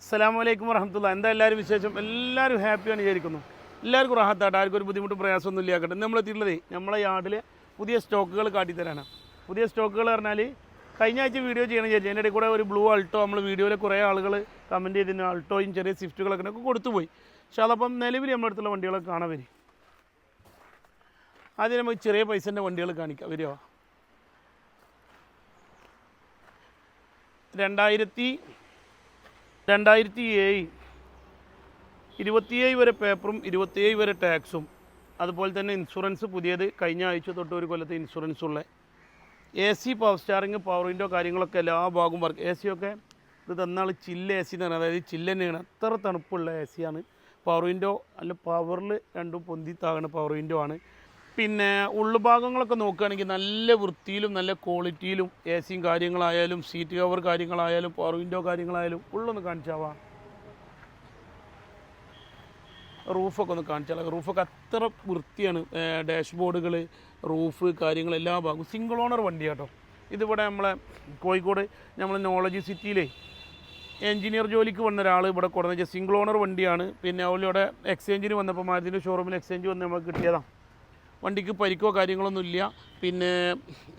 അസ്സലാമലൈക്കും വറഹമത്തുള്ള എന്താ എല്ലാവരും വിശേഷം? എല്ലാവരും ഹാപ്പിയാണ് വിചാരിക്കുന്നു. എല്ലാവർക്കും റാഹത്തായിട്ട് ആർക്കും ഒരു ബുദ്ധിമുട്ടും പ്രയാസമൊന്നും ഇല്ലാക്കട്ടെ. നമ്മൾ എത്തിയിട്ടുള്ളതേ നമ്മളെ യാർഡിൽ പുതിയ സ്റ്റോക്കുകൾ കാട്ടിത്തരാനാണ്. പുതിയ സ്റ്റോക്കുകൾ പറഞ്ഞാൽ കഴിഞ്ഞ ആഴ്ച വീഡിയോ ചെയ്യണം വിചാരിച്ചു. അതിന്റെ കൂടെ ഒരു ബ്ലൂ അൾട്ടോ നമ്മൾ വീഡിയോയിൽ കുറേ ആളുകൾ കമന്റ് ചെയ്തിന് അൾട്ടോയും ചെറിയ സ്വിഫ്റ്റുകളൊക്കെ കൊടുത്തുപോയി പക്ഷേ അതപ്പം നിലവിൽ നമ്മുടെ അടുത്തുള്ള വണ്ടികളൊക്കെ കാണാൻ വരും. ആദ്യം നമുക്ക് ചെറിയ പൈസന്റെ വണ്ടികൾ കാണിക്കാം. വരുമോ രണ്ടായിരത്തി രണ്ടായിരത്തി ഏഴ് ഇരുപത്തിയേഴ് വരെ പേപ്പറും ഇരുപത്തിയേഴ് വരെ ടാക്സും അതുപോലെ തന്നെ ഇൻഷുറൻസ് പുതിയത് കഴിഞ്ഞ ആഴ്ച തൊട്ട് ഒരു കൊല്ലത്തെ ഇൻഷുറൻസ് ഉള്ള. A C power steering power window കാര്യങ്ങളൊക്കെ എല്ലാ ഭാഗവും വർക്ക് എ സി ഒക്കെ ഇത് തന്നാൾ ചില്ല എ സി എന്ന് അതായത് ചില്ല തന്നെയാണ്. അത്ര തണുപ്പുള്ള എ സിയാണ് പവർ വിൻഡോ അല്ല പവറിൽ രണ്ടും പൊന്തി താകുന്ന പവർ വിൻഡോ ആണ്. പിന്നെ ഉള്ളുഭാഗങ്ങളൊക്കെ നോക്കുകയാണെങ്കിൽ നല്ല വൃത്തിയിലും നല്ല ക്വാളിറ്റിയിലും എ സിയും കാര്യങ്ങളായാലും സീറ്റ് കവർ കാര്യങ്ങളായാലും പവർ വിൻഡോ കാര്യങ്ങളായാലും ഉള്ളൊന്ന് കാണിച്ചാവാ. റൂഫൊക്കെ ഒന്ന് കാണിച്ചാൽ റൂഫൊക്കെ അത്ര വൃത്തിയാണ്. ഡാഷ്ബോർഡുകൾ റൂഫ് കാര്യങ്ങൾ എല്ലാ ഭാഗവും. സിംഗിൾ ഓണർ വണ്ടി കേട്ടോ ഇതിവിടെ നമ്മളെ കോഴിക്കോട് നമ്മൾ നോളജ് സിറ്റിയിലെ എഞ്ചിനീയർ ജോലിക്ക് വന്ന ഒരാൾ ഇവിടെ കൊടുന്ന സിംഗിൾ ഓണർ വണ്ടിയാണ്. പിന്നെ അവളിവിടെ എക്സ്ചേഞ്ചിന് വന്നപ്പോൾ മാരുതിന്റെ ഷോറൂമിൽ എക്സ്ചേഞ്ച് വന്ന് നമുക്ക് കിട്ടിയതാണ് വണ്ടിക്ക് പരിക്കോ കാര്യങ്ങളൊന്നും ഇല്ല. പിന്നെ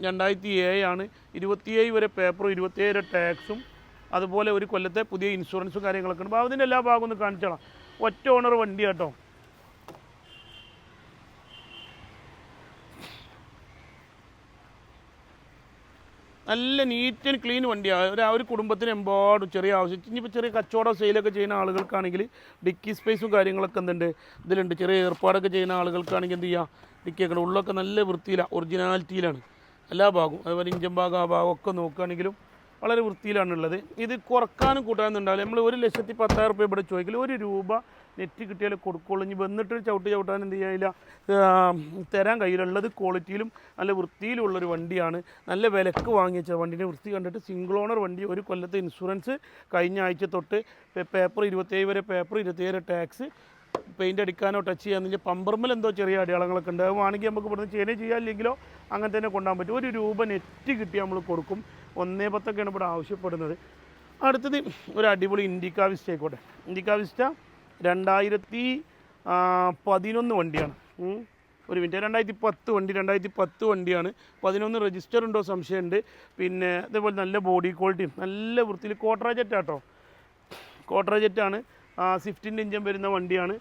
രണ്ടായിരത്തി ഏഴാണ് ഇരുപത്തിയേഴ് വരെ പേപ്പറും ഇരുപത്തിയേഴ് വരെ ടാക്സും അതുപോലെ ഒരു കൊല്ലത്തെ പുതിയ ഇൻഷുറൻസും കാര്യങ്ങളൊക്കെ ഉണ്ട്. അപ്പോൾ അതിന്റെ എല്ലാ ഭാഗവും ഒന്ന് കാണിച്ചോളാം ഒറ്റ ഓണർ വണ്ടി കേട്ടോ. നല്ല നീറ്റ് ആൻഡ് ക്ലീൻ വണ്ടിയാണ് ഒരു ആ ഒരു കുടുംബത്തിന് എമ്പാട് ചെറിയ ആവശ്യം. ഇനിയിപ്പോൾ ചെറിയ കച്ചവടം സെയിലൊക്കെ ചെയ്യുന്ന ആളുകൾക്കാണെങ്കിൽ ഡിക്കി സ്പേസും കാര്യങ്ങളൊക്കെ എന്തുണ്ട്? ഇതിലുണ്ട്. ചെറിയ ഏർപ്പാടൊക്കെ ചെയ്യുന്ന ആളുകൾക്കാണെങ്കിൽ എന്ത് ചെയ്യുക ഡിക്കിയൊക്കെ ഉള്ളൊക്കെ നല്ല വൃത്തിയിലാണ് ഒറിജിനാലിറ്റിയിലാണ് എല്ലാ ഭാഗവും അതുപോലെ ഇഞ്ചൻ ഭാഗം ആ ഭാഗം ഒക്കെ നോക്കുകയാണെങ്കിലും വളരെ വൃത്തിയിലാണുള്ളത് ഇത് കുറക്കാനും കൂട്ടാനും ഉണ്ടാവില്ല. നമ്മൾ ഒരു ലക്ഷത്തി പത്തായിരം റുപ്യ ഇവിടെ ചോദിക്കില്ല ഒരു രൂപ നെറ്റ് കിട്ടിയാൽ കൊടുക്കുള്ളൂ. ഇനി വന്നിട്ട് ചവിട്ട് ചവിട്ടാൻ എന്ത് ചെയ്യാനില്ല. തരാൻ കഴിയില്ലുള്ളത് ക്വാളിറ്റിയിലും നല്ല വൃത്തിയിലുള്ളൊരു വണ്ടിയാണ്. നല്ല വിലക്ക് വാങ്ങിച്ച വണ്ടീന്റെ വൃത്തി കണ്ടിട്ട് സിംഗിൾ ഓണർ വണ്ടി. ഒരു കൊല്ലത്തെ ഇൻഷുറൻസ് കഴിഞ്ഞ ആഴ്ച തൊട്ട് പേപ്പർ ഇരുപത്തേഴ് വരെ പേപ്പർ ഇരുപത്തേഴ് ടാക്സ് പെയിന്റ് അടിക്കാനോ ടച്ച് ചെയ്യാന്നില്ല പമ്പർമിൽ എന്തോ ചെറിയ അടയാളങ്ങളൊക്കെ ഉണ്ട്. വേണമെങ്കിൽ നമുക്ക് ഇവിടുന്ന് ചെയ്യണേ ചെയ്യാനില്ലെങ്കിലോ അങ്ങനെ തന്നെ കൊണ്ടുപോകാൻ പറ്റും. ഒരു രൂപ നെറ്റ് കിട്ടി നമ്മൾ കൊടുക്കും. ഒന്നേ പത്തൊക്കെയാണ് ഇവിടെ ആവശ്യപ്പെടുന്നത്. അടുത്തത് ഒരു അടിപൊളി ഇൻഡിക്ക വിസ്റ്റ ആയിക്കോട്ടെ. ഇൻഡിക്ക വിസ്റ്റ രണ്ടായിരത്തി പതിനൊന്ന് വണ്ടിയാണ്. ഒരു മിനിറ്റ്. രണ്ടായിരത്തി പത്ത് വണ്ടി രണ്ടായിരത്തി പത്ത് വണ്ടിയാണ്. പതിനൊന്ന് രജിസ്റ്റർ ഉണ്ടോ സംശയമുണ്ട്. പിന്നെ അതേപോലെ നല്ല ബോഡി ക്വാളിറ്റിയും നല്ല വൃത്തിയിൽ കോട്രാ ജെറ്റാട്ടോ കോട്രാ ജെറ്റാണ് സ്വിഫ്റ്റിന്റെ ഇഞ്ചൻ വരുന്ന വണ്ടിയാണ്.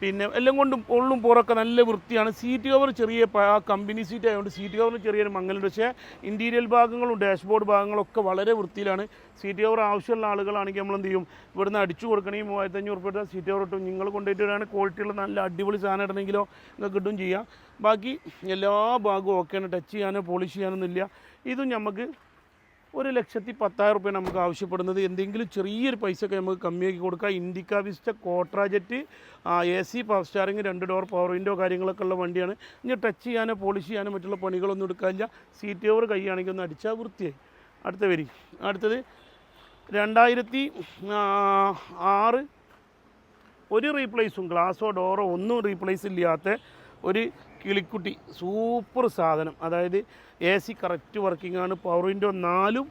പിന്നെ എല്ലാം കൊണ്ടും ഉള്ളും പുറമൊക്കെ നല്ല വൃത്തിയാണ്. സീറ്റ് കവർ ചെറിയ ആ കമ്പനി സീറ്റ് ആയതുകൊണ്ട് സീറ്റ് കവറിന് ചെറിയൊരു മങ്ങലുണ്ട്. പക്ഷേ ഇന്റീരിയൽ ഭാഗങ്ങളും ഡാഷ്ബോർഡ് ഭാഗങ്ങളൊക്കെ വളരെ വൃത്തിയിലാണ്. സീറ്റ് കവർ ആവശ്യമുള്ള ആളുകളാണെങ്കിൽ നമ്മൾ എന്ത് ചെയ്യും? ഇവിടുന്ന് അടിച്ചു കൊടുക്കണമെങ്കിൽ മൂവായിരത്തി അഞ്ഞൂറ് റുപ്യ സീറ്റ് കവർ ഇട്ടും. നിങ്ങൾ കൊണ്ടുപോയിട്ട് വരികയാണ് ക്വാളിറ്റിയുള്ള നല്ല അടിപൊളി സാധനം ഇടണമെങ്കിലോ നിങ്ങൾക്ക് കിട്ടും ചെയ്യാം. ബാക്കി എല്ലാ ഭാഗവും ഓക്കെയാണ് ടച്ച് ചെയ്യാനോ പോളിഷ് ചെയ്യാനൊന്നുമില്ല ഇതും നമുക്ക് ഒരു ലക്ഷത്തി പത്തായിരം റുപ്യ നമുക്ക് ആവശ്യപ്പെടുന്നത്. എന്തെങ്കിലും ചെറിയൊരു പൈസയൊക്കെ നമുക്ക് കമ്മിയാക്കി കൊടുക്കാം. Indica Vista Quadrajet A C power steering രണ്ട് ഡോർ പവർ വിൻഡോ കാര്യങ്ങളൊക്കെ ഉള്ള വണ്ടിയാണ്. ഇനി ടച്ച് ചെയ്യാനോ പോളിഷ് ചെയ്യാനോ മറ്റുള്ള പണികളൊന്നും എടുക്കാനില്ല. സീറ്റ് ഓവർ കൈയാണെങ്കിൽ ഒന്ന് അടിച്ചാൽ വൃത്തിയായി. അടുത്ത വരി. അടുത്തത് രണ്ടായിരത്തി ആറ്. ഒരു റീപ്ലേസും ഗ്ലാസോ ഡോറോ ഒന്നും റീപ്ലേസ് ഇല്ലാത്ത ഒരു കിളിക്കുട്ടി. സൂപ്പർ സാധനം. അതായത് എ സി കറക്റ്റ് വർക്കിംഗ് ആണ്. പവർ വിൻഡോ നാലും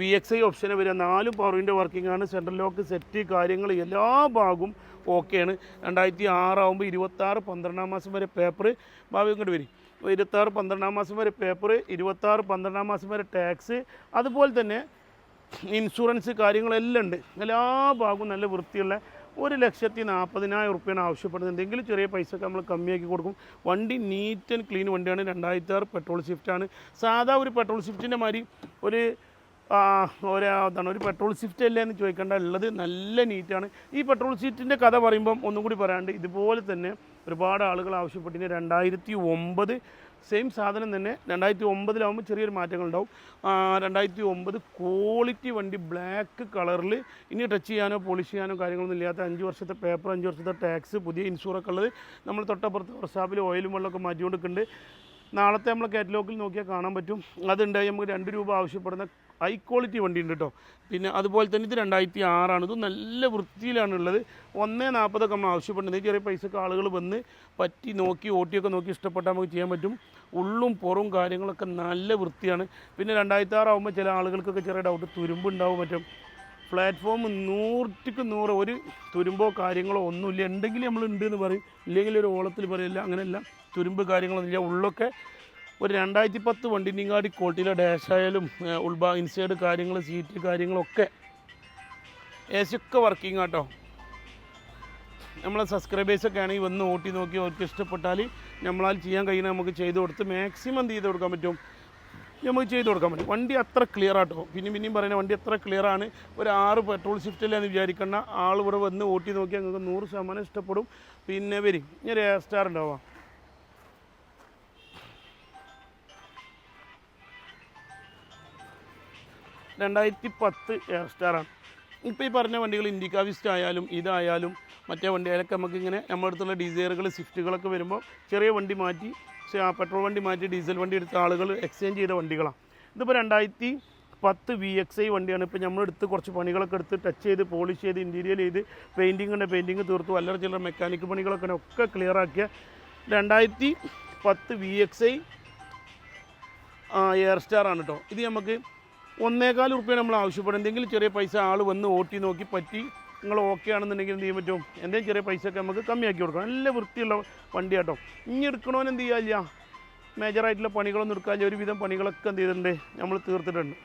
വി എക്സ് ഐ ഓപ്ഷന് വരിക. നാലും പവർ വിൻഡോ വർക്കിംഗ് ആണ്. സെൻട്രൽ ലോക്ക് സെറ്റ് കാര്യങ്ങൾ എല്ലാ ഭാഗവും ഓക്കെയാണ് രണ്ടായിരത്തി ആറാവുമ്പോൾ ഇരുപത്താറ് പന്ത്രണ്ടാം മാസം വരെ പേപ്പർ ഭാവി ഇങ്ങോട്ട് വരും. ഇരുപത്താറ് പന്ത്രണ്ടാം മാസം വരെ പേപ്പർ ഇരുപത്താറ് പന്ത്രണ്ടാം മാസം വരെ ടാക്സ് അതുപോലെ തന്നെ ഇൻഷുറൻസ് കാര്യങ്ങളെല്ലാം ഉണ്ട്. എല്ലാ ഭാഗവും നല്ല വൃത്തിയുള്ള ഒരു ലക്ഷത്തി നാൽപ്പതിനായിരം റുപ്യാണ് ആവശ്യപ്പെടുന്നത്. എന്തെങ്കിലും ചെറിയ പൈസ ഒക്കെ നമ്മൾ കമ്മിയാക്കി കൊടുക്കും. വണ്ടി നീറ്റ് ആൻഡ് ക്ലീൻ വണ്ടിയാണ്. രണ്ടായിരത്തി ആറ് പെട്രോൾ സ്വിഫ്റ്റാണ് സാധാ ഒരു പെട്രോൾ സ്വിഫ്റ്റിന്റെ മാതിരി ഒരു ഒരാതാണ് ഒരു പെട്രോൾ ഷിഫ്റ്റ് അല്ലേ എന്ന് ചോദിക്കേണ്ട. ഉള്ളത് നല്ല നീറ്റാണ് ഈ പെട്രോൾ സ്വിഫ്റ്റിന്റെ കഥ പറയുമ്പം ഒന്നും കൂടി പറയാണ്ട് ഇതുപോലെ തന്നെ ഒരുപാട് ആളുകൾ ആവശ്യപ്പെട്ടിന്. രണ്ടായിരത്തി ഒമ്പത് സെയിം സാധനം തന്നെ രണ്ടായിരത്തി ഒമ്പതിലാവുമ്പോൾ ചെറിയൊരു മാറ്റങ്ങളുണ്ടാവും. രണ്ടായിരത്തി ഒമ്പത് ക്വാളിറ്റി വണ്ടി ബ്ലാക്ക് കളറിൽ ഇനി ടച്ച് ചെയ്യാനോ പോളിഷ് ചെയ്യാനോ കാര്യങ്ങളൊന്നും ഇല്ലാത്ത അഞ്ച് വർഷത്തെ പേപ്പർ അഞ്ച് വർഷത്തെ ടാക്സ് പുതിയ ഇൻഷുറൊക്കെ ഉള്ളത്. നമ്മൾ തൊട്ടപ്പുറത്ത് വർഷാപ്പിൽ ഓയിലും വെള്ളമൊക്കെ മാറ്റിക്കൊണ്ടിരിക്കുന്നുണ്ട്. നാളത്തെ നമ്മൾ കാറ്റലോഗിൽ നോക്കിയാൽ കാണാൻ പറ്റും. അതുണ്ടായി നമുക്ക് രണ്ട് രൂപ ആവശ്യപ്പെടുന്ന ഹൈ ക്വാളിറ്റി വണ്ടി ഉണ്ട് കേട്ടോ. പിന്നെ അതുപോലെ തന്നെ ഇത് രണ്ടായിരത്തി ആറാണ്. ഇത് നല്ല വൃത്തിയിലാണുള്ളത്. ഒന്നേ നാൽപ്പതൊക്കെ നമ്മൾ ആവശ്യപ്പെടുന്നത്. ചെറിയ പൈസക്ക് ആളുകൾ വന്ന് പറ്റി നോക്കി ഓട്ടിയൊക്കെ നോക്കി ഇഷ്ടപ്പെട്ടാൽ നമുക്ക് ചെയ്യാൻ പറ്റും. ഉള്ളും പുറവും കാര്യങ്ങളൊക്കെ നല്ല വൃത്തിയാണ്. പിന്നെ രണ്ടായിരത്തി ആറാകുമ്പോൾ ചില ആളുകൾക്കൊക്കെ ചെറിയ ഡൗട്ട് തുരുമ്പുണ്ടാവും മറ്റും. പ്ലാറ്റ്ഫോം നൂറ്റിക്ക് നൂറ് ഒരു തുരുമ്പോ കാര്യങ്ങളോ ഒന്നുമില്ല. ഉണ്ടെങ്കിൽ നമ്മൾ ഉണ്ട് എന്ന് പറയും. ഇല്ലെങ്കിൽ ഒരു ഓളത്തിൽ പറയില്ല അങ്ങനെയല്ല. തുരുമ്പ് കാര്യങ്ങളൊന്നുമില്ല ഉള്ളൊക്കെ ഒരു രണ്ടായിരത്തി പത്ത് വണ്ടിനിങ്ങാടി ക്വാളിറ്റിയിലെ ഡാഷായാലും ഉൾഭാ ഇൻസൈഡ് കാര്യങ്ങൾ സീറ്റ് കാര്യങ്ങളൊക്കെ എ സി ഒക്കെ വർക്കിംഗ് ആട്ടോ. നമ്മളെ സബ്സ്ക്രൈബേഴ്സൊക്കെ ആണെങ്കിൽ വന്ന് ഓട്ടി നോക്കി അവർക്ക് ഇഷ്ടപ്പെട്ടാൽ നമ്മളാൽ ചെയ്യാൻ കഴിയുന്ന നമുക്ക് ചെയ്ത് കൊടുത്ത് മാക്സിമം ചെയ്ത് കൊടുക്കാൻ പറ്റും. നമുക്ക് ചെയ്ത് കൊടുക്കാൻ പറ്റും. വണ്ടി അത്ര ക്ലിയർ ആട്ടോ. പിന്നെയും പിന്നെയും പറയുന്ന വണ്ടി അത്ര ക്ലിയർ ആണ്. ഒരു ആറ് പെട്രോൾ ഷിഫ്റ്റിലാന്ന് വിചാരിക്കേണ്ട. ആൾ ഇവിടെ വന്ന് ഓട്ടി നോക്കിയാൽ നിങ്ങൾക്ക് നൂറ് ശതമാനം ഇഷ്ടപ്പെടും. പിന്നെ വരും. ഇനി ഒരു സ്റ്റാർ ഉണ്ടാവാം. രണ്ടായിരത്തി പത്ത് എയർ സ്റ്റാറാണ് ഇപ്പോൾ ഈ പറഞ്ഞ വണ്ടികൾ ഇൻഡിക്ക വിസ്റ്റ് ആയാലും ഇതായാലും മറ്റേ വണ്ടികളൊക്കെ നമുക്ക് ഇങ്ങനെ നമ്മുടെ അടുത്തുള്ള ഡിസൈറുകൾ സ്വിഫ്റ്റുകളൊക്കെ വരുമ്പോൾ ചെറിയ വണ്ടി മാറ്റി പെട്രോൾ വണ്ടി മാറ്റി ഡീസൽ വണ്ടി എടുത്ത ആളുകൾ എക്സ്ചേഞ്ച് ചെയ്ത വണ്ടികളാണ്. ഇതിപ്പോൾ രണ്ടായിരത്തി പത്ത് വി എക്സ് ഐ വണ്ടിയാണ്. ഇപ്പോൾ നമ്മളെടുത്ത് കുറച്ച് പണികളൊക്കെ എടുത്ത് ടച്ച് ചെയ്ത് പോളിഷ് ചെയ്ത് ഇന്റീരിയൽ ചെയ്ത് പെയിന്റിങ്ങിന്റെ പെയിന്റിങ് തീർത്തു. അല്ലറ ചില്ലറ മെക്കാനിക് പണികളൊക്കെ ഒക്കെ ക്ലിയർ ആക്കിയ രണ്ടായിരത്തി പത്ത് V X I A Star ആണ് കേട്ടോ ഇത് നമുക്ക് ഒന്നേകാൽ റുപ്യ നമ്മൾ ആവശ്യപ്പെടും. എന്തെങ്കിലും ചെറിയ പൈസ ആൾ വന്ന് ഓട്ടി നോക്കി പറ്റി നിങ്ങൾ ഓക്കെ ആണെന്നുണ്ടെങ്കിൽ എന്ത് ചെയ്യാൻ പറ്റും? എന്തെങ്കിലും ചെറിയ പൈസയൊക്കെ നമുക്ക് കമ്മിയാക്കി കൊടുക്കണം. നല്ല വൃത്തിയുള്ള വണ്ടി കേട്ടോ ഇനി എടുക്കണമെന്ന് എന്ത് ചെയ്യാല്ല മേജറായിട്ടുള്ള പണികളൊന്നും എടുക്കാല്ല. ഒരുവിധം പണികളൊക്കെ എന്ത് ചെയ്തിട്ടുണ്ട്. നമ്മൾ തീർത്തിട്ടുണ്ട്.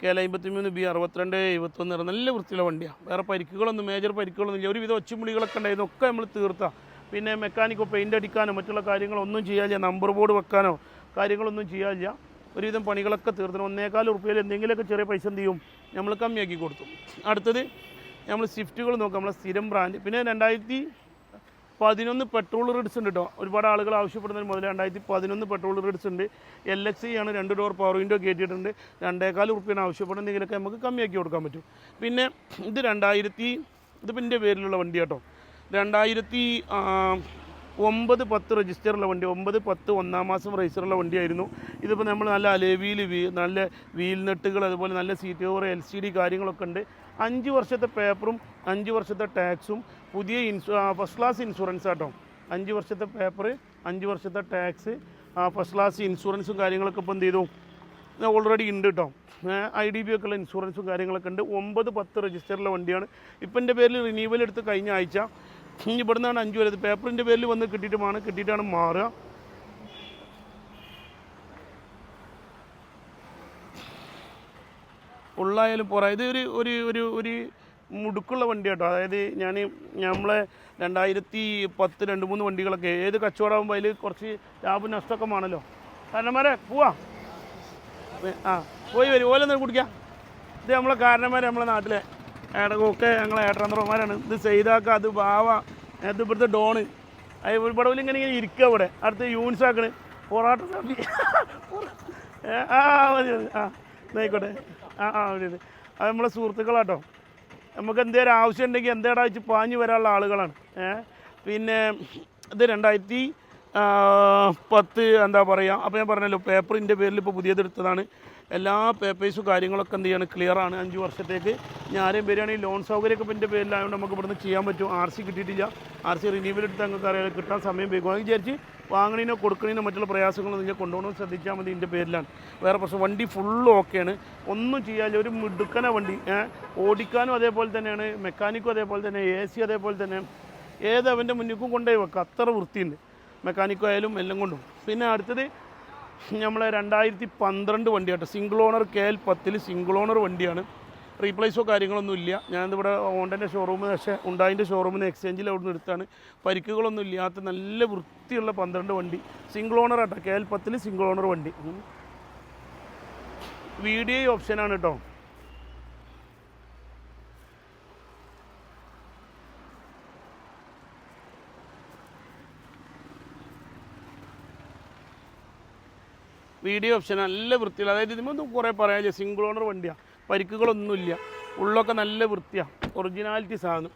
കെ എൽ അമ്പത്തി മൂന്ന് ബി അറുപത്തിരണ്ട് എഴുപത്തൊന്ന് നല്ല വൃത്തിയുള്ള വണ്ടിയാണ് വേറെ പരിക്കുകളൊന്നും മേജർ പരിക്കുകളൊന്നും ഇല്ല. ഒരുവിധം ഒച്ചുമുളികളൊക്കെ ഉണ്ടായിരുന്നു. ഒക്കെ നമ്മൾ തീർത്താ. പിന്നെ മെക്കാനിക്കോ പെയിന്റ് അടിക്കാനോ മറ്റുള്ള കാര്യങ്ങളൊന്നും ചെയ്യാനില്ല. നമ്പർ ബോർഡ് വെക്കാനോ കാര്യങ്ങളൊന്നും ചെയ്യാനില്ല. ഒരുവിധം പണികളൊക്കെ തീർത്തണം ഒന്നേകാൽ ഉറപ്പിയിൽ എന്തെങ്കിലുമൊക്കെ ചെറിയ പൈസ എന്ത് ചെയ്യും? നമ്മൾ കമ്മിയാക്കി കൊടുത്തു. അടുത്തത് നമ്മൾ സ്വിഫ്റ്റുകൾ നോക്കാം. നമ്മളെ സ്ഥിരം ബ്രാൻഡ് പിന്നെ രണ്ടായിരത്തി പതിനൊന്ന് പെട്രോൾ റെഡ്സ് ഉണ്ട് കേട്ടോ ഒരുപാട് ആളുകൾ ആവശ്യപ്പെടുന്നതിന് മുതൽ രണ്ടായിരത്തി പതിനൊന്ന് പെട്രോൾ റെഡ്സ് ഉണ്ട്. എൽ എക്സ് ആണ് രണ്ട് ഡോർ പവർ വിൻഡോ കയറ്റിയിട്ടുണ്ട്. രണ്ടേകാൽ ഉറുപ്പിയാണ് ആവശ്യപ്പെടുന്നെങ്കിലൊക്കെ നമുക്ക് കമ്മിയാക്കി കൊടുക്കാൻ പറ്റും. പിന്നെ ഇത് രണ്ടായിരത്തി ഇത് എന്റെ പേരിലുള്ള വണ്ടി കേട്ടോ രണ്ടായിരത്തി ഒമ്പത് പത്ത് രജിസ്റ്ററുള്ള വണ്ടി ഒമ്പത് പത്ത് ഒന്നാം മാസം രജിസ്റ്ററുള്ള വണ്ടിയായിരുന്നു. ഇതിപ്പോൾ നമ്മൾ നല്ല അലേവിയിൽ വീ നല്ല വീൽ നെട്ടുകൾ അതുപോലെ നല്ല seat cover L C D കാര്യങ്ങളൊക്കെ ഉണ്ട്. അഞ്ച് വർഷത്തെ പേപ്പറും അഞ്ച് വർഷത്തെ ടാക്സും പുതിയ ഇൻഷു ഫസ്റ്റ് ക്ലാസ് ഇൻഷുറൻസ് ആട്ടോ. അഞ്ച് വർഷത്തെ പേപ്പർ അഞ്ച് വർഷത്തെ ടാക്സ് ഫസ്റ്റ് ക്ലാസ് ഇൻഷുറൻസും കാര്യങ്ങളൊക്കെ ഇപ്പോൾ എന്ത് ചെയ്തു ഓൾറെഡി ഉണ്ട് കേട്ടോ ഐ ഡി ബി ഒക്കെ ഉള്ള ഇൻഷുറൻസും കാര്യങ്ങളൊക്കെ ഉണ്ട്. ഒമ്പത് പത്ത് രജിസ്റ്ററിലെ വണ്ടിയാണ്. ഇപ്പം എന്റെ പേരിൽ റിന്യൂവൽ എടുത്ത് കഴിഞ്ഞ ആഴ്ച ഇവിടെ നിന്നാണ് അഞ്ച് വരെ. പേപ്പറിന്റെ പേരിൽ വന്ന് കിട്ടിയിട്ടുമാണ്. കിട്ടിയിട്ടാണ് മാറുക. ഉള്ളായാലും പോരാ. ഇത് ഒരു ഒരു ഒരു ഒരു മുടുക്കുള്ള വണ്ടി കേട്ടോ. അതായത് ഞാൻ നമ്മളെ രണ്ടായിരത്തി പത്ത് രണ്ട് മൂന്ന് വണ്ടികളൊക്കെ ഏത് കച്ചവടമാകുമ്പോൾ അതിൽ കുറച്ച് ലാഭം നഷ്ടമൊക്കെ ആണല്ലോ കാരണന്മാരെ പോവാ. ആ പോയി വരും. ഓലെന്ന് കുടിക്കാം. ഇത് നമ്മളെ കാരണന്മാരെ നമ്മളെ നാട്ടിലെ. ഏടകൊക്കെ ഞങ്ങളെ ഏട്ടന്തറന്മാരാണ് ഇത് ചെയ്താക്കുക അത് ബാവ അത് ഇവിടുത്തെ ഡോണ്. അത് ഇവിടെ ഇങ്ങനെ ഇങ്ങനെ ഇരിക്കുക ഇവിടെ. അടുത്ത് യൂണിസ് ആക്കണ്. പൊറാട്ട സാപ്പി ആ മതി മതി. ആ എന്നായിക്കോട്ടെ ആ ആ മതി അത് നമ്മളെ സുഹൃത്തുക്കളാട്ടോ. നമുക്ക് എന്തേലും ആവശ്യം ഉണ്ടെങ്കിൽ എന്തേടാ വെച്ച് പാഞ്ഞു വരാനുള്ള ആളുകളാണ്. പിന്നെ ഇത് രണ്ടായിരത്തി പത്ത് എന്താ പറയുക അപ്പോൾ ഞാൻ പറഞ്ഞല്ലോ പേപ്പറിന്റെ പേരിൽ ഇപ്പോൾ പുതിയതെടുത്തതാണ് എല്ലാ പേപ്പേഴ്സും കാര്യങ്ങളൊക്കെ എന്ത് ചെയ്യാണ്? ക്ലിയർ ആണ്. അഞ്ച് വർഷത്തേക്ക്. ഞാൻ ആരെയും വരികയാണെങ്കിൽ ലോൺ സൗകര്യമൊക്കെ എന്റെ പേരിലായതുകൊണ്ട് നമുക്ക് ഇവിടുന്ന് ചെയ്യാൻ പറ്റും. ആർ സി കിട്ടിയിട്ടില്ല. ആർ സി റിന്യൂവൽ എടുത്ത് ഞങ്ങൾക്ക് അറിയാം. കിട്ടാൻ സമയം അത് വിചാരിച്ച് വാങ്ങണീനോ കൊടുക്കണീനോ മറ്റുള്ള പ്രയാസങ്ങളൊന്നും നിങ്ങൾ കൊണ്ടുപോകണമെന്ന് ശ്രദ്ധിച്ചാൽ മതി എന്റെ പേരിലാണ്. വേറെ പ്രശ്നം വണ്ടി ഫുള്ള് ഓക്കെയാണ് ഒന്നും ചെയ്യാല്ല ഒരു മിടുക്കന വണ്ടി. ഓടിക്കാനും അതേപോലെ തന്നെയാണ്. മെക്കാനിക്കും അതേപോലെ തന്നെ. എ സി അതേപോലെ തന്നെ. ഏത് അവന്റെ മുന്നിക്കും കൊണ്ടുപോയി വെക്കാം. അത്ര വൃത്തിയുണ്ട്. മെക്കാനിക്കും ആയാലും എല്ലാം കൊണ്ടും. പിന്നെ അടുത്തത് നമ്മളെ രണ്ടായിരത്തി പന്ത്രണ്ട് വണ്ടി കേട്ടോ സിംഗിൾ ഓണർ കെ എൽ പത്തിൽ സിംഗിൾ ഓണർ വണ്ടിയാണ്. റീപ്ലേസോ കാര്യങ്ങളൊന്നും ഇല്ല. ഞാനിവിടെ ഹോണ്ടന്റെ ഷോറൂമിൽ പക്ഷേ ഉണ്ടായിന്റെ ഷോറൂമിൽ നിന്ന് എക്സ്ചേഞ്ചിൽ അവിടെ നിന്ന് എടുത്താണ്. പരിക്കുകളൊന്നും ഇല്ലാത്ത നല്ല വൃത്തിയുള്ള പന്ത്രണ്ട് വണ്ടി. സിംഗിൾ ഓണർ ആട്ടോ. കെ എൽ പത്തിൽ സിംഗിൾ ഓണർ വണ്ടി. വീഡിയോ ഓപ്ഷനാണ് കേട്ടോ വീഡിയോ ഓപ്ഷൻ നല്ല വൃത്തിയുള്ള അതായത് ഇതിമൊന്നും കുറേ പറയാനില്ല സിംഗിൾ ഓണർ വണ്ടിയാണ് പരിക്കുകളൊന്നുമില്ല. ഉള്ളൊക്കെ നല്ല വൃത്തിയാണ് ഒറിജിനാലിറ്റി സാധനം.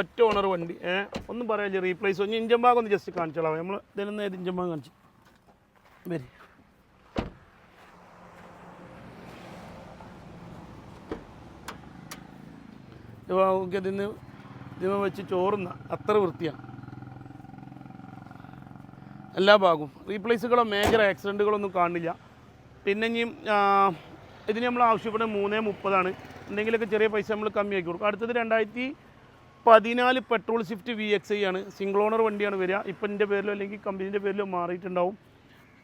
ഒറ്റ ഓണർ വണ്ടി. ഏഹ് ഒന്നും പറയാനില്ല റീപ്ലേസ് ഒന്ന് ഇഞ്ചൻ ഭാഗം ഒന്ന് ജസ്റ്റ് കാണിച്ചോളാം. നമ്മൾ ഇതിനൊന്നും ഏത് ഇഞ്ചൻ ഭാഗം കാണിച്ചു? വരി. ഇതിന് ഇതിമ വെച്ച് ചോറുന്ന. അത്ര വൃത്തിയാണ് എല്ലാ ഭാഗവും. റീപ്ലേസുകളോ മേജർ ആക്സിഡന്റുകളൊന്നും കാണില്ല. പിന്നെ ഇനിയും ഇതിന് നമ്മൾ ആവശ്യപ്പെടുന്നത് മൂന്നേ മുപ്പതാണ്. എന്തെങ്കിലുമൊക്കെ ചെറിയ പൈസ നമ്മൾ കമ്മിയാക്കി കൊടുക്കും. അടുത്തത് രണ്ടായിരത്തി പതിനാല് petrol Swift V X I ആണ്. സിംഗിൾ ഓണർ വണ്ടിയാണ് വരിക. ഇപ്പം എന്റെ പേരിലോ അല്ലെങ്കിൽ കമ്പനീന്റെ പേരിലോ മാറിയിട്ടുണ്ടാവും.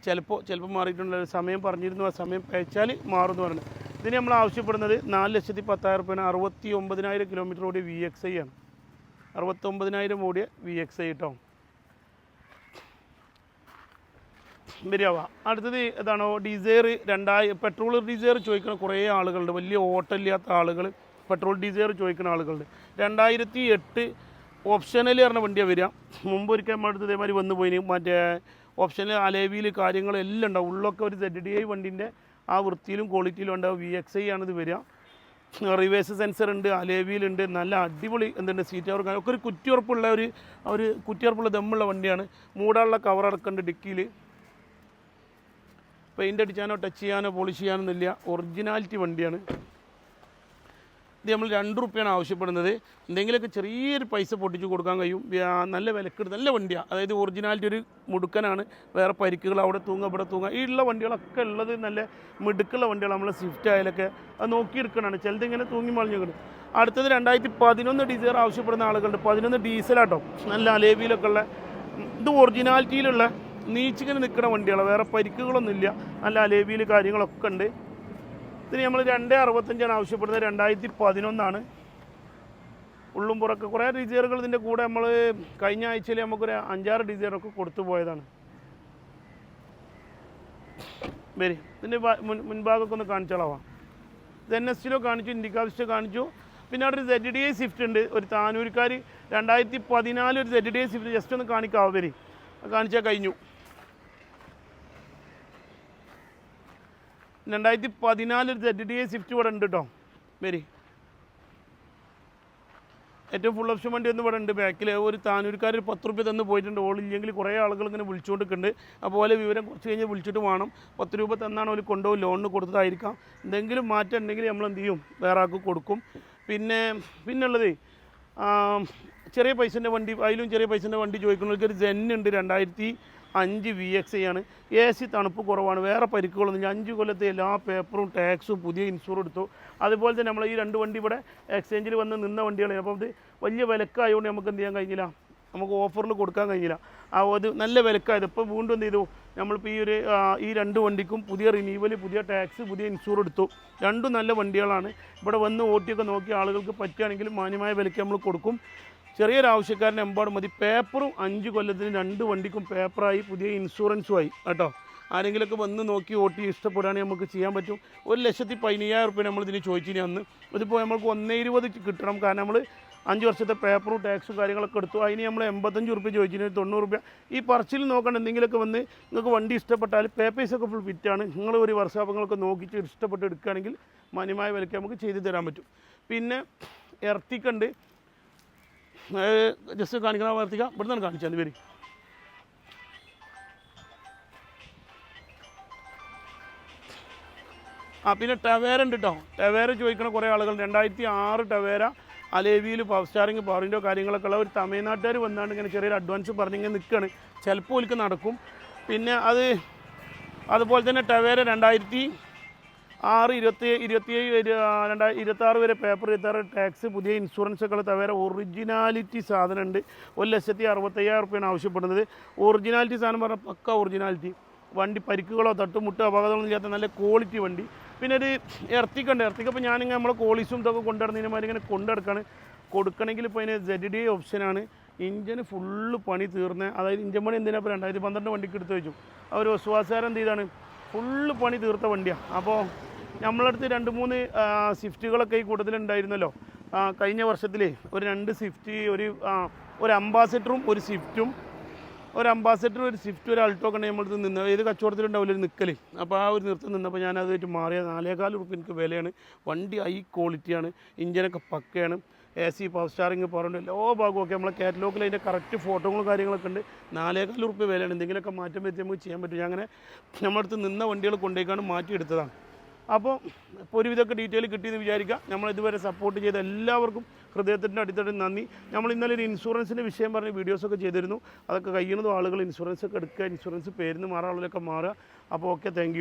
ചിലപ്പോൾ ചിലപ്പോൾ മാറിയിട്ടുള്ള സമയം പറഞ്ഞിരുന്നു. ആ സമയം പേച്ചാൽ മാറുമെന്ന് പറഞ്ഞു. ഇതിന് നമ്മൾ ആവശ്യപ്പെടുന്നത് നാല് ലക്ഷത്തി പത്തായിരം റുപ്യാണ് അറുപത്തി ഒമ്പതിനായിരം കിലോമീറ്റർ ഓടിയ വി എക്സ് ഐ ആണ്. അറുപത്തൊമ്പതിനായിരം ഓടിയ വി എക്സ് ഐ കേട്ടോ വരിക. അടുത്തത് ഏതാണോ ഡിസയർ രണ്ടായി പെട്രോൾ ഡിസയർ ചോദിക്കുന്ന കുറേ ആളുകളുണ്ട്. വലിയ ഓട്ടമില്ലാത്ത ആളുകൾ പെട്രോൾ ഡിസയർ ചോദിക്കുന്ന ആളുകളുണ്ട്. രണ്ടായിരത്തി എട്ട് ഓപ്ഷനിൽ പറഞ്ഞ വണ്ടിയാണ് വരിക. മുമ്പ് ഒരിക്കൽ അടുത്ത് ഇതേമാതിരി വന്നു പോയിന്. മറ്റേ ഓപ്ഷനൽ അലേവിയിൽ കാര്യങ്ങളെല്ലാം ഉണ്ടാവും. ഉള്ളൊക്കെ ഒരു സെഡ് ഡി ഐ വണ്ടിന്റെ ആ വൃത്തിയിലും ക്വാളിറ്റിയിലും ഉണ്ടാവും. വി എക്സ് ഐ ആണിത് വരിക. റിവേഴ്സ് സെൻസർ ഉണ്ട് അലേവിയിലുണ്ട് നല്ല അടിപൊളി എന്തുണ്ട്? സീറ്റ് അവർക്ക് ഒക്കെ ഒരു കുറ്റിയുറപ്പുള്ള ഒരു ഒരു കുറ്റിയുറപ്പുള്ള ദമ്മുള്ള വണ്ടിയാണ്. മൂടാനുള്ള കവർ അടക്കമുണ്ട് ഡിക്കിയിൽ പെയിന്റ് അടിച്ചാനോ ടച്ച് ചെയ്യാനോ പോളിഷ് ചെയ്യാനോ ഒന്നുമില്ല ഒറിജിനാലിറ്റി വണ്ടിയാണ്. ഇത് നമ്മൾ രണ്ട് റുപ്യാണ് ആവശ്യപ്പെടുന്നത്. എന്തെങ്കിലുമൊക്കെ ചെറിയൊരു പൈസ പൊട്ടിച്ച് കൊടുക്കാൻ കഴിയും. നല്ല വിലക്കെടുത്ത് നല്ല വണ്ടിയാണ് അതായത് ഒറിജിനാലിറ്റി ഒരു മുടുക്കനാണ്. വേറെ പരിക്കുകൾ അവിടെ തൂങ്ങുക ഇവിടെ തൂങ്ങുക. ഈ ഉള്ള വണ്ടികളൊക്കെ ഉള്ളത് നല്ല മിടുക്കുള്ള വണ്ടികൾ നമ്മൾ സ്വിഫ്റ്റ് ആയാലൊക്കെ അത് നോക്കിയെടുക്കണതാണ് ചിലത് ഇങ്ങനെ തൂങ്ങി മറിഞ്ഞു അടുത്തത് രണ്ടായിരത്തി പതിനൊന്ന് ഡീസൽ ആവശ്യപ്പെടുന്ന ആളുകളുണ്ട്. പതിനൊന്ന് ഡീസലാട്ടോ നല്ല അലേബിയിലൊക്കെ ഉള്ള ഇത് ഒറിജിനാലിറ്റിയിലുള്ള നീച്ചിങ്ങനെ നിൽക്കുന്ന വണ്ടികളാണ് വേറെ പരിക്കുകളൊന്നുമില്ല. നല്ല അലേവിയിൽ കാര്യങ്ങളൊക്കെ ഉണ്ട്. ഇതിന് നമ്മൾ രണ്ട് അറുപത്തഞ്ചാണ് ആവശ്യപ്പെടുന്നത്. രണ്ടായിരത്തി പതിനൊന്നാണ് ഉള്ളും പുറക്കെ കുറേ ഡിസൈറുകൾ ഇതിന്റെ കൂടെ നമ്മൾ കഴിഞ്ഞ ആഴ്ചയിൽ നമുക്കൊരു അഞ്ചാറ് ഡിസൈറൊക്കെ കൊടുത്തു പോയതാണ്. വരി. ഇതിന്റെ മുൻഭാഗമൊക്കെ ഒന്ന് കാണിച്ചോളാവാം. ഇത് എൻ എസ് ടിയിലോ കാണിച്ചു ഇൻഡിക്കാവിസ്റ്റോ കാണിച്ചു. പിന്നെ അവിടെ ഒരു സെഡ് ഡി ഐ സ്വിഫ്റ്റ് ഉണ്ട്. ഒരു താനൂർക്കാർ രണ്ടായിരത്തി പതിനാല് ഒരു Z D I Swift just ഒന്ന് കാണിക്കാവോ വരി? കാണിച്ചാൽ കഴിഞ്ഞു. രണ്ടായിരത്തി പതിനാല് സെറ്റ് ഡി ഐ സ്വിഫ്റ്റ് ഇവിടെ ഉണ്ട് കേട്ടോ വരി ഏറ്റവും ഫുൾ ഓപ്ഷൻ വണ്ടി ഒന്നും ഇവിടെ ഉണ്ട് ബാക്കിൽ ഒരു താനൂർക്കാർ ഒരു പത്ത് റുപ്യ തന്ന് പോയിട്ടുണ്ട്. ഓളില്ലെങ്കിൽ കുറേ ആളുകൾ ഇങ്ങനെ വിളിച്ചുകൊണ്ടിരിക്കുന്നുണ്ട്. അതുപോലെ വിവരം കുറച്ച് കഴിഞ്ഞ് വിളിച്ചിട്ട് വേണം. പത്ത് രൂപ തന്നാണ് അവർ കൊണ്ടുപോകും ലോണിന് കൊടുത്തതായിരിക്കാം. എന്തെങ്കിലും മാറ്റം ഉണ്ടെങ്കിൽ നമ്മൾ എന്ത് ചെയ്യും? വേറെ ആൾക്ക് കൊടുക്കും. പിന്നെ പിന്നുള്ളത് ചെറിയ പൈസന്റെ വണ്ടി അതിലും ചെറിയ പൈസന്റെ വണ്ടി ചോദിക്കുന്നവർക്ക് ഒരു ജെന്നുണ്ട് രണ്ടായിരത്തി അഞ്ച് വി എക്സ് ആണ്. എ സി തണുപ്പ് കുറവാണ്. വേറെ പരിക്കുകളൊന്നും ഇല്ല അഞ്ച് കൊല്ലത്തെ എല്ലാ പേപ്പറും ടാക്സും പുതിയ ഇൻഷുർ എടുത്തു. അതുപോലെ തന്നെ നമ്മൾ ഈ രണ്ട് വണ്ടി ഇവിടെ എക്സ്ചേഞ്ചിൽ വന്ന് നിന്ന വണ്ടികളാണ്. അപ്പോൾ ഇത് വലിയ വിലക്കായതുകൊണ്ട് നമുക്ക് എന്ത് ചെയ്യാൻ കഴിഞ്ഞില്ല? നമുക്ക് ഓഫറിൽ കൊടുക്കാൻ കഴിഞ്ഞില്ല. ആ അത് നല്ല വിലക്കായത്. ഇപ്പോൾ വീണ്ടും എന്ത് ചെയ്തു? നമ്മളിപ്പോൾ ഈ ഒരു ഈ രണ്ട് വണ്ടിക്കും പുതിയ റിന്യൂവൽ പുതിയ ടാക്സ് പുതിയ ഇൻഷൂർ എടുത്തു. രണ്ടും നല്ല വണ്ടികളാണ്. ഇവിടെ വന്ന് ഓട്ടിയൊക്കെ നോക്കി ആളുകൾക്ക് പറ്റുകയാണെങ്കിൽ മാന്യമായ വിലയ്ക്ക് നമ്മൾ കൊടുക്കും. ചെറിയൊരു ആവശ്യക്കാരനെ എമ്പാടും മതി. പേപ്പറും അഞ്ച് കൊല്ലത്തിന് രണ്ട് വണ്ടിക്കും പേപ്പറായി പുതിയ ഇൻഷുറൻസുമായി കേട്ടോ? ആരെങ്കിലുമൊക്കെ വന്ന് നോക്കി ഓട്ടി ഇഷ്ടപ്പെടുകയാണെങ്കിൽ നമുക്ക് ചെയ്യാൻ പറ്റും. ഒരു ലക്ഷത്തി പതിനയ്യായിരം റുപ്യ നമ്മൾ ഇതിന് ചോദിച്ചിനി അന്ന്. ഇതിപ്പോൾ നമുക്ക് ഒന്നേ ഇരുപത് കിട്ടണം. കാരണം നമ്മൾ അഞ്ച് വർഷത്തെ പേപ്പറും ടാക്സും കാര്യങ്ങളൊക്കെ എടുത്തു. അതിന് നമ്മൾ എൺപത്തഞ്ച് റുപ്യ ചോദിച്ചിന് തൊണ്ണൂറ് റുപ്യ ഈ പറച്ചിൽ നോക്കണ്ട. എന്തെങ്കിലുമൊക്കെ വന്ന് നിങ്ങൾക്ക് വണ്ടി ഇഷ്ടപ്പെട്ടാൽ പേപ്പേഴ്സൊക്കെ ഫുൾ ഫിറ്റാണ് നിങ്ങൾ ഒരു വർഷാപങ്ങളൊക്കെ നോക്കിയിട്ട് ഇഷ്ടപ്പെട്ട് എടുക്കുകയാണെങ്കിൽ മാന്യമായ വിലയ്ക്ക് നമുക്ക് ചെയ്തു തരാൻ പറ്റും. പിന്നെ എർത്തിക്കുണ്ട്. ജസ്റ്റ് കാണിക്കണ വർത്തിക്കാം ഇവിടെ നിന്ന് കാണിച്ചാൽ പേര് ആ പിന്നെ ടവേര ഉണ്ട് കേട്ടോ ടവേര ചോദിക്കണ കുറേ ആളുകൾ രണ്ടായിരത്തി ആറ് ടവേര അലേവിയിൽ പവർ സ്റ്റാറിങ് പവറിന്റെ കാര്യങ്ങളൊക്കെ ഉള്ള ഒരു തമിഴ്നാട്ടുകാർ വന്നാണ്ട് ഇങ്ങനെ ചെറിയൊരു അഡ്വാൻസ് പറഞ്ഞിങ്ങനെ നിൽക്കുകയാണ് ചിലപ്പോൾ ഒരിക്കൽ നടക്കും. പിന്നെ അത് അതുപോലെ തന്നെ ടവേര രണ്ടായിരത്തി ആറ് ഇരുപത്തി ഇരുപത്തിയേഴ് രണ്ടായിരത്തി ഇരുപത്താറ് വരെ പേപ്പർ ഇരുപത്താറ് ടാക്സ് പുതിയ ഇൻഷുറൻസ് ഒക്കെ തവേര ഒറിജിനാലിറ്റി സാധനം ഉണ്ട് ഒരു ലക്ഷത്തി അറുപത്തയ്യായിരം റുപ്യാണ് ആവശ്യപ്പെടുന്നത്. ഒറിജിനാലിറ്റി സാധനം പറഞ്ഞാൽ പക്ക ഒറിജിനാലിറ്റി വണ്ടി പരിക്കുകളോ തട്ടുമുട്ടോ അപകടങ്ങളോ ഇല്ലാത്ത നല്ല ക്വാളിറ്റി വണ്ടി. പിന്നെ ഒരു എർത്തിക്ക് ഇപ്പോൾ ഞാനിങ്ങനെ നമ്മളെ കോളീസും ഇതൊക്കെ കൊണ്ടുനടന്നതിന് മാതിരി ഇങ്ങനെ കൊണ്ടെടുക്കാണ് കൊടുക്കണമെങ്കിൽ ഇപ്പോൾ അതിന് സെഡ് ഡി ഓപ്ഷനാണ് ഇഞ്ചിന് ഫുള്ള് പണി തീർന്ന്. അതായത് ഇഞ്ചൻ പണി എന്തിനാ ഇപ്പോൾ രണ്ടായിരത്തി പന്ത്രണ്ട് വണ്ടിക്ക് എടുത്ത് വെച്ചു. അവർ വിശ്വാസകാരം എന്ത് ചെയ്താണ്? ഫുള്ള് പണി തീർത്ത വണ്ടിയാണ് അപ്പോൾ നമ്മളടുത്ത് രണ്ട് മൂന്ന് സ്വിഫ്റ്റുകളൊക്കെ ഈ കൂട്ടത്തിലുണ്ടായിരുന്നല്ലോ. കഴിഞ്ഞ വർഷത്തിൽ ഒരു രണ്ട് സ്വിഫ്റ്റ് ഒരു ഒരു അംബാസിഡറും ഒരു സ്വിഫ്റ്റും ഒരു അംബാസിഡറും ഒരു സ്വിഫ്റ്റും ഒരു അൾട്ടോ ഒക്കെ നമ്മളടുത്ത് നിന്ന് ഏത് കച്ചവടത്തിലുണ്ടാവില്ല ഒരു നിൽക്കൽ അപ്പോൾ ആ ഒരു നിർത്തം നിന്നപ്പോൾ ഞാൻ അതായിട്ട് മാറിയ നാലേകാൽ ഉറുപ്പ് എനിക്ക് വിലയാണ്. വണ്ടി ഹൈ ക്വാളിറ്റിയാണ് ഇഞ്ചിനൊക്കെ പക്കയാണ് എ സി പവർ സ്റ്റാറിങ് പവറുണ്ട് എല്ലാ ഭാഗമൊക്കെ നമ്മളെ കാറ്റലോഗിൽ അതിന്റെ കറക്റ്റ് ഫോട്ടോകളും കാര്യങ്ങളൊക്കെ ഉണ്ട്. നാലേകാൽ ഉറുപ്പ് വിലയാണ് എന്തെങ്കിലുമൊക്കെ മാറ്റം വരുത്തി നമുക്ക് ചെയ്യാൻ പറ്റും. ഞാൻ അങ്ങനെ നമ്മുടെ അടുത്ത് നിന്ന വണ്ടികൾ കൊണ്ടേക്കാണ് മാറ്റിയെടുത്തതാണ്. അപ്പോൾ ഒരുവിധമൊക്കെ ഡീറ്റെയിൽ കിട്ടിയെന്ന് വിചാരിക്കുക. നമ്മൾ ഇതുവരെ സപ്പോർട്ട് ചെയ്ത എല്ലാവർക്കും ഹൃദയത്തിന്റെ അടിത്തട്ടിൽ നന്ദി. നമ്മൾ ഇന്നലെ ഒരു ഇൻഷുറൻസിന്റെ വിഷയം പറഞ്ഞ് വീഡിയോസൊക്കെ ചെയ്തിരുന്നു. അതൊക്കെ കഴിയുന്നതും ആളുകൾ ഇൻഷുറൻസ് ഒക്കെ എടുക്കുക ഇൻഷുറൻസ് പേരിന്ന് മാറാനുള്ളതൊക്കെ മാറുക. അപ്പോൾ ഓക്കെ താങ്ക്